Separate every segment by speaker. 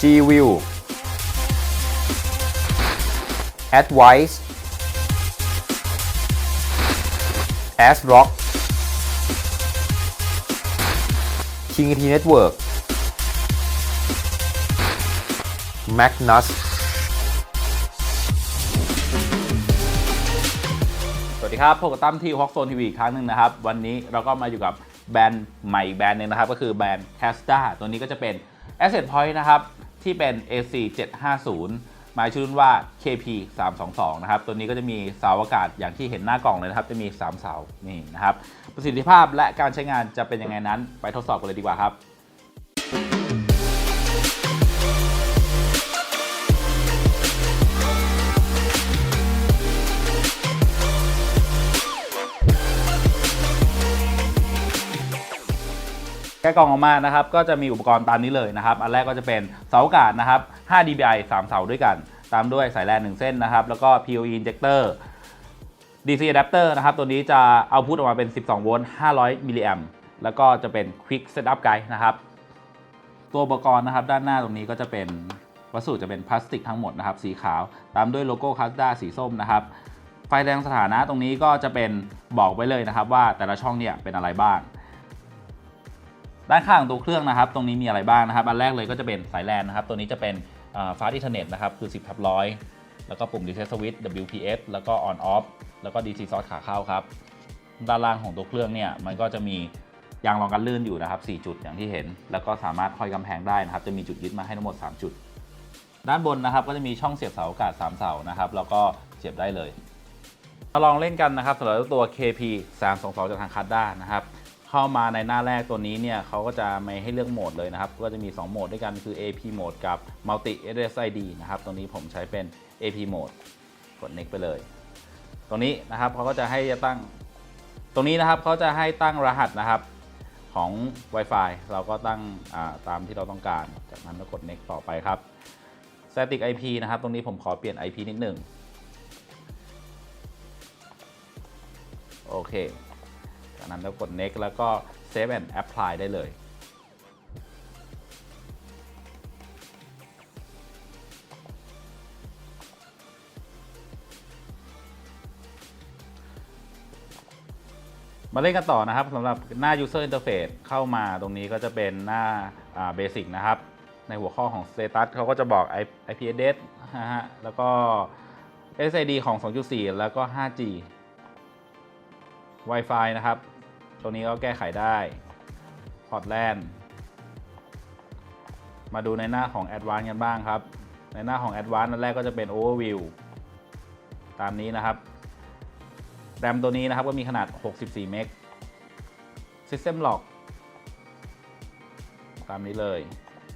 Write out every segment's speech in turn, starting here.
Speaker 1: G-View Advice ASRock King T Network Magnus
Speaker 2: สวัสดีครับพบกับตั้มที่ฮอกโซนทีวีอีกครั้งหนึ่งนะครับ วันนี้เราก็มาอยู่กับแบรนด์ใหม่อีกแบรนด์หนึงนะครับ ก็คือแบรนด์ c a s t a ตัวนี้ก็จะเป็น Asset Point นะครับ ที่เป็น AC 750หมายชื่อรุ่นว่า KP 322นะครับ ตัวนี้ก็จะมีเสาอากาศอย่างที่เห็นหน้ากล่องเลยนะครับ จะมี 3 เสา นี่นะครับ ประสิทธิภาพและการใช้งานจะเป็นยังไงนั้น ไปทดสอบกันเลยดีกว่าครับ กะกองออกมานะครับก็จะมีอุปกรณ์ตามนี้เลยนะครับ อันแรกก็จะเป็นเสาอากาศนะครับ 5 dBi 3 เสาด้วยกัน ตามด้วยสายแลน1เส้นนะครับ แล้วก็ PoE injector DC adapter นะครับ ตัวนี้จะเอาพุทออกมาเป็น 12 โวลต์ 500 มิลลิแอมแล้วก็จะเป็น quick setup guide นะครับ ตัวอุปกรณ์นะครับ ด้านหน้าตรงนี้ก็จะเป็นวัสดุจะเป็นพลาสติกทั้งหมดนะครับ สีขาว ตามด้วยโลโก้คัสด้าสีส้มนะครับ ไฟแดงสถานะตรงนี้ก็จะเป็นบอกไว้เลยนะครับ ว่าแต่ละช่องเนี่ยเป็นอะไรบ้าง ด้านข้างของตัวเครื่องนะครับ ตรงนี้มีอะไรบ้างนะครับ อันแรกเลยก็จะเป็นสายแลนนะครับ ตัวนี้จะเป็นฟาสต์อินเทอร์เน็ตนะครับ คือ 10ทับร้อยแล้วก็ปุ่ม reset switch WPS แล้วก็ on off แล้วก็ DC source ขาเข้าครับ ด้านล่างของตัวเครื่องเนี่ย มันก็จะมียางรองกันลื่นอยู่นะครับ 4 จุดอย่างที่เห็น แล้วก็สามารถห้อยกำแพงได้นะครับ จะมีจุดยึดมาให้ทั้งหมด 3 จุด ด้านบนนะครับ ก็จะมีช่องเสียบเสาอากาศ 3 เสานะครับ แล้วก็เสียบได้เลยมาลองเล่นกันนะครับสำหรับตัว KP 322จากทางคัดด้านะครับ เข้ามาในหน้าแรกตัวนี้เนี่ยเขาก็จะไม่ให้เลือกโหมดเลยนะครับ ก็จะมี 2 โหมดด้วยกันคือ AP โหมดกับ Multi SSID นะครับ ตรงนี้ผมใช้เป็น AP โหมดกด next ไปเลย ตรงนี้นะครับเขาก็จะให้ตั้ง ตรงนี้นะครับเขาจะให้ตั้งรหัสนะครับของ Wi-Fi เราก็ตั้งาตามที่เราต้องการ จากนั้นก็กด next ต่อไปครับ Static IP นะครับ ตรงนี้ผมขอเปลี่ยน IP นิดหนึ่งโอเค จากนั้นเรากด next แล้วก็ save and apply ได้เลยมาเล่นกันต่อนะครับสำหรับหน้า user interface เข้ามาตรงนี้ก็จะเป็นหน้าเบสิกนะครับ ในหัวข้อของ status เขาก็จะบอก IP address นะฮะแล้วก็ SSID ของ 2.4 แล้วก็ 5G Wi-Fi นะครับ ตัวนี้ก็แก้ไขได้พอร์ตแลนด์มาดูในหน้าของ Advanced กันบ้างครับ ในหน้าของ Advanced อันแรกก็จะเป็น Overview ตามนี้นะครับแรมตัวนี้นะครับก็มีขนาด 64 เมก System Lock ตามนี้เลย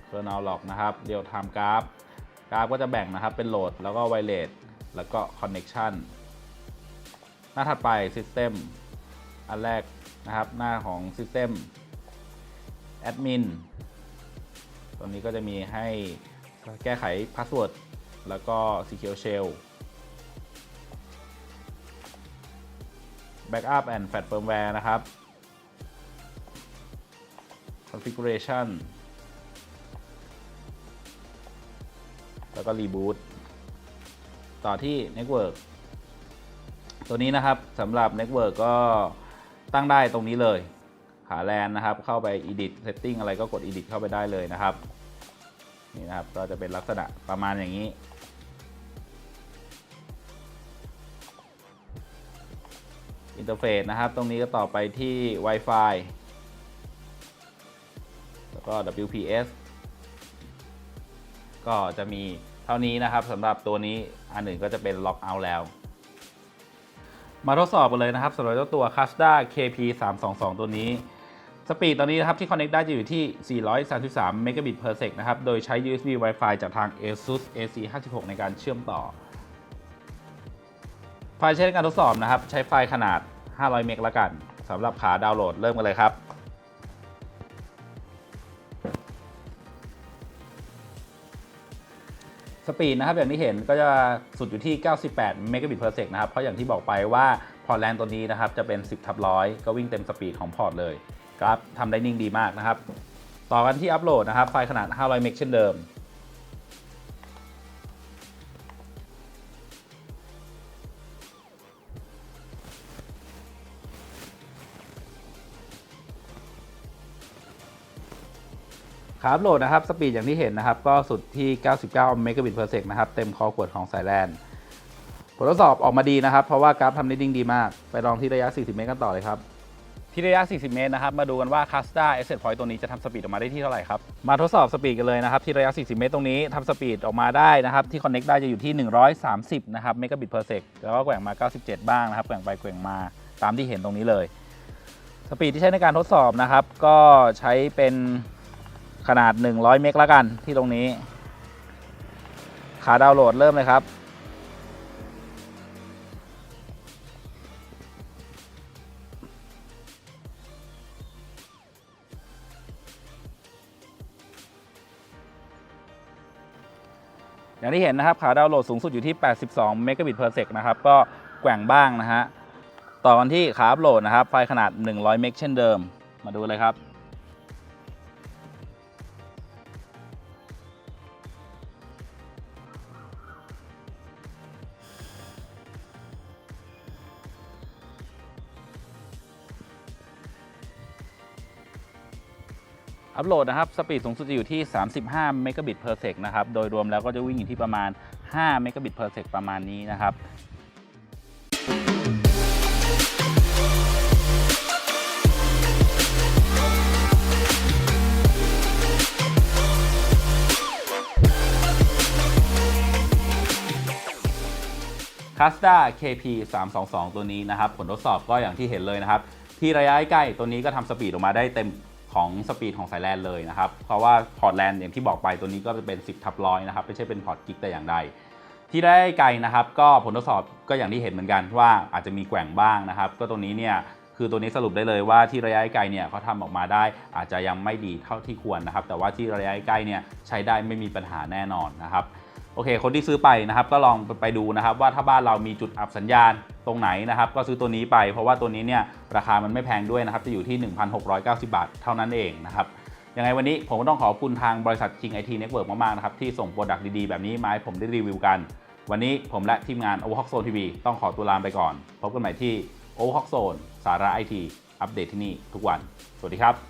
Speaker 2: Kernel Lock นะครับ Real Time Graph กราฟก็จะแบ่งนะครับเป็นโหลดแล้วก็ไวเลสแล้วก็ Connection หน้าถัดไป System อันแรก นะครับ หน้าของ System Admin ตรงนี้ก็จะมีให้แก้ไข Password แล้วก็ Secure Shell Backup and Fat Firmware นะครับ Configuration แล้วก็ Reboot ต่อที่ Network ตัวนี้นะครับสำหรับ Network ก็ ตั้งได้ตรงนี้เลยขาแลนนะครับ เข้าไป Edit Setting อะไรก็กด Edit เข้าไปได้เลยนะครับ นี่นะครับ ก็จะเป็นลักษณะประมาณอย่างนี้ อินเทอร์เฟซนะครับ ตรงนี้ก็ต่อไปที่ Wi-Fi แล้วก็ WPS ก็จะมีเท่านี้นะครับสำหรับตัวนี้อันหนึ่งก็จะเป็นล็อกเอาท์แล้ว มาทดสอบกันเลยนะครับสำหรับเจ้าตัว c a s d a KP 322ตัวนี้ สปีดตอนนี้นะครับที่ Connect ได้จะอยู่ที่ 433 Mbit per sec นะครับ โดยใช้ USB Wi-Fi จากทาง ASUS AC56 ในการเชื่อมต่อ ไฟล์ใช้ในการทดสอบนะครับ ใช้ไฟล์ขนาด 500 เมกละกันสำหรับขาดาวน์โหลดเริ่มกันเลยครับ สปีดนะครับอย่างที่เห็นก็จะสุดอยู่ที่ 98 Mbit per sec นะครับ เพราะอย่างที่บอกไปว่าพอร์ตแลนตัวนี้นะครับจะเป็น 10ทับร้อยก็วิ่งเต็มสปีดของพอร์ตเลยครับทำได้นิ่งดีมากนะครับ ต่อกันที่อัปโหลดนะครับไฟล์ขนาด 500 เมกเช่นเดิม ขาอัพโหลดนะครับสปีดอย่างที่เห็นนะครับ ก็สุดที่ 99 megabit per sec นะครับ เต็มคอขวดของสายแลนผลทดสอบออกมาดีนะครับ เพราะว่ากราฟทำได้ดิ้งดีมาก ไปลองที่ระยะ 40 เมตรกันต่อเลยครับ ที่ระยะ 40 เมตรนะครับ มาดูกันว่า c a s t a Asset Point ตัวนี้จะทำสปีดออกมาได้ที่เท่าไหร่ครับ มาทดสอบสปีดกันเลยนะครับ ที่ระยะ 40 เมตรตรงนี้ทำสปีดออกมาได้นะครับ ที่ Connect ได้จะอยู่ที่ 130 นะครับ megabit per sec แล้วก็แกว่งมา 97 บ้างนะครับ แกว่งไปแกว่งมา ตามที่เห็นตรงนี้เลย สปีดที่ใช้ในการทดสอบนะครับ ก็ใช้เป็น ขนาด 100 เมกแล้วกันที่ตรงนี้ ขาดาวน์โหลดเริ่มเลยครับ อย่างที่เห็นนะครับ ขาดาวน์โหลดสูงสุดอยู่ที่ 82 เมกะบิต per sec นะครับ ก็แกว่งบ้างนะฮะ ต่อกันที่ขาอัพโหลดนะครับ ไฟล์ขนาด 100 เมกเช่นเดิม มาดูเลยครับ อัพโหลดนะครับ สปีดสูงสุดจะอยู่ที่ 35 เมกะบิต per sec นะครับ โดยรวมแล้วก็จะวิ่งอยู่ที่ประมาณ 5 เมกะบิต per sec ประมาณนี้นะครับ c a s t a KP 3 2 2 ตัวนี้นะครับ ผลทดสอบก็อย่างที่เห็นเลยนะครับ ที่ระยะใกล้ตัวนี้ก็ทำสปีดออกมาได้เต็ม ของสปีดของสายแลนเลยนะครับ เพราะว่าพอร์ตแลนอย่างที่บอกไปตัวนี้ก็จะเป็น 10ทับร้อยนะครับ ไม่ใช่เป็นพอร์ตกิกแต่อย่างใด ที่ได้ไกลนะครับ ก็ผลทดสอบก็อย่างที่เห็นเหมือนกันว่าอาจจะมีแกว่งบ้างนะครับ ก็ตัวนี้เนี่ยคือตัวนี้สรุปได้เลยว่าที่ระยะไกลเนี่ยเขาทำออกมาได้อาจจะยังไม่ดีเท่าที่ควรนะครับ แต่ว่าที่ระยะใกล้เนี่ยใช้ได้ไม่มีปัญหาแน่นอนนะครับ โอเค คนที่ซื้อไปนะครับก็ลองไปดูนะครับว่าถ้าบ้านเรามีจุดอับสัญญาณตรงไหนนะครับก็ซื้อตัวนี้ไป เพราะว่าตัวนี้เนี่ยราคามันไม่แพงด้วยนะครับจะอยู่ที่ 1,690 บาทเท่านั้นเองนะครับยังไงวันนี้ผมก็ต้องขอบคุณทางบริษัท King IT Network มากๆนะครับที่ส่งโปรดักต์ดีๆ แบบนี้มาให้ผมได้รีวิวกัน วันนี้ผมและทีมงาน o v e r h o c k Zone TV ต้องขอตัวลาไปก่อน พบกันใหม่ที่ o v e r h o c k Zone สาระไอทีอัปเดตที่นี่ทุกวัน สวัสดีครับ